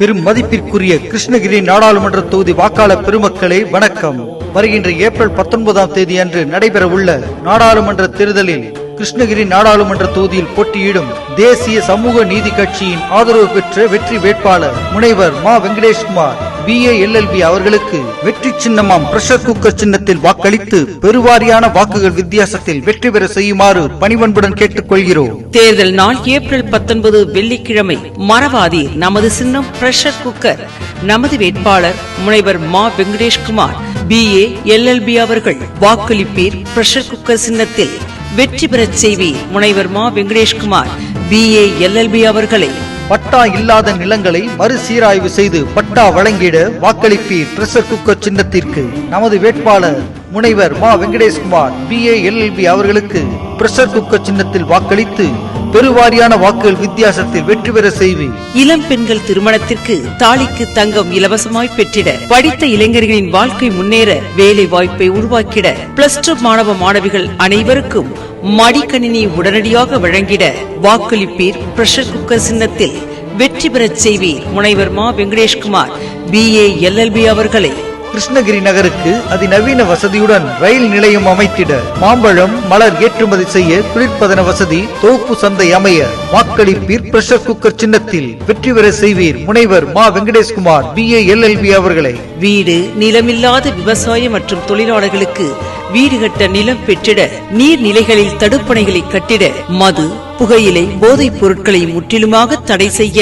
பெரும் மதிப்பிற்குரிய கிருஷ்ணகிரி நாடாளுமன்ற தொகுதி வாக்காளர் பெருமக்களே வணக்கம். வருகின்ற ஏப்ரல் பத்தொன்பதாம் தேதி அன்று நடைபெறவுள்ள நாடாளுமன்ற தேர்தலில் கிருஷ்ணகிரி நாடாளுமன்ற தொகுதியில் போட்டியிடும் தேசிய சமூக நீதி கட்சியின் ஆதரவு பெற்ற வெற்றி வேட்பாளர் முனைவர் மா வெங்கடேஷ்குமார். பி ஏ எல்எல்பி அவர்களுக்கு வெற்றி சின்னமாம். பிரஷர் குக்கர் சின்னத்தில் வாக்களித்து பெருவாரியான வாக்குகள் வித்தியாசத்தில் வெற்றி பெற செய்யுமாறு பணிவன்புடன் கேட்டுக்கொள்கிறோம். தேர்தல் நாள் ஏப்ரல் பத்தொன்பது வெள்ளிக்கிழமை. மறவாதி நமது சின்னம் பிரஷர் குக்கர். நமது வேட்பாளர் முனைவர் மா வெங்கடேஷ்குமார் பி ஏ எல்எல்பி அவர்கள் வாக்களிப்பீர் பிரஷர் குக்கர் சின்னத்தில். வெற்றி பெறச் செய்வி முனைவர் மா வெங்கடேஷ்குமார் பி ஏ எல்எல்பி அவர்களை பட்டா இல்லாத நிலங்களை மறுசீராய்வு செய்து பட்டா வழங்கிட வாக்களிப்பி பிரஷர் குக்கர் சின்னத்திற்கு. நமது வேட்பாளர் முனைவர் மா வெங்கடேஷ்குமார் பி ஏ எல்எல்பி அவர்களுக்கு பிரஷர் குக்கர் சின்னத்தில் வாக்களித்து பெருவாரியான வாக்குகள் வித்தியாசத்தில் வெற்றி பெற செய்வேன். இளம் பெண்கள் திருமணத்திற்கு தாலிக்கு தங்கம் இலவசமாய் பெற்றிட படித்த இளைஞர்களின் வாழ்க்கை முன்னேற வேலை வாய்ப்பை உருவாக்கிட பிளஸ் டூ மாணவ மாணவிகள் அனைவருக்கும் மடிக்கணினி உடனடியாக வழங்கிட வாக்களிப்பீர் பிரஷர் குக்கர் சின்னத்தில் வெற்றி பெறச் செய்வீர். முனைவர் மா வெங்கடேஷ்குமார் பி ஏ எல்எல்பி அவர்களை. கிருஷ்ணகிரி நகருக்கு அதிநவீன வசதியுடன் ரயில் நிலையம் அமைத்திட மாம்பழம் மலர் ஏற்றுமதி செய்ய குளிர்பதன வசதி தொகுப்பு சந்தை அமைய வாக்களிப்பீர் பிரஷர் குக்கர் சின்னத்தில் வெற்றி பெற செய்வீர் முனைவர் மா வெங்கடேஷ்குமார் பி ஏ எல்எல்பி அவர்களை. வீடு நிலமில்லாத விவசாயம் மற்றும் தொழிலாளர்களுக்கு வீடு கட்ட நிலம் பெற்றிட நீர்நிலைகளில் தடுப்பணைகளை கட்டிட மது புகையிலை போதைப் பொருட்களை முற்றிலுமாக தடை செய்ய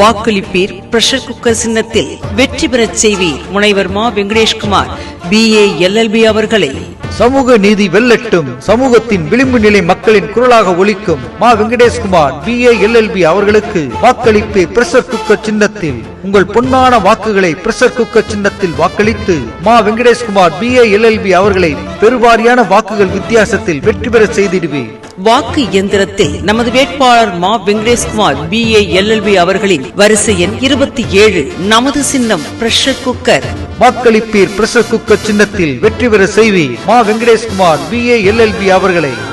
வாக்களிப்பீர் பிரஷர் குக்கர் சின்னத்தில். வெற்றி பெறச் செய்வீர். முனைவர் மா வெங்கடேஷ்குமார் பி ஏ எல்எல்பி அவர்களை. சமூக நீதி வெல்லட்டும். சமூகத்தின் விளிம்பு நிலை மக்களின் குரலாக ஒலிக்கும் மா வெங்கடேஷ்குமார் பி ஏ எல்எல்பி அவர்களுக்கு வாக்களிப்பு பிரஷர் குக்கர் சின்னத்தில். உங்கள் பொன்னான வாக்குகளை பிரஷர் குக்கர் சின்னத்தில் வாக்களித்து மா வெங்கடேஷ்குமார் பி ஏ எல்எல்பி அவர்களை பெருவாரியான வாக்குகள் வித்தியாசத்தில் வெற்றி பெற செய்திடுவேன் வாக்கு இயந்திரத்தில் நமது வேட்பாளர் மா வெங்கடேஷ்குமார் பி ஏ எல்எல்பி அவர்களின் வரிசை எண் இருபத்தி ஏழு நமது சின்னம் பிரஷர் குக்கர் வாக்களிப்பீர் பிரஷர் குக்கர் சின்னத்தில் வெற்றி பெற செய்வி மா வெங்கடேஷ்குமார் பி ஏ எல்எல்பி அவர்களை.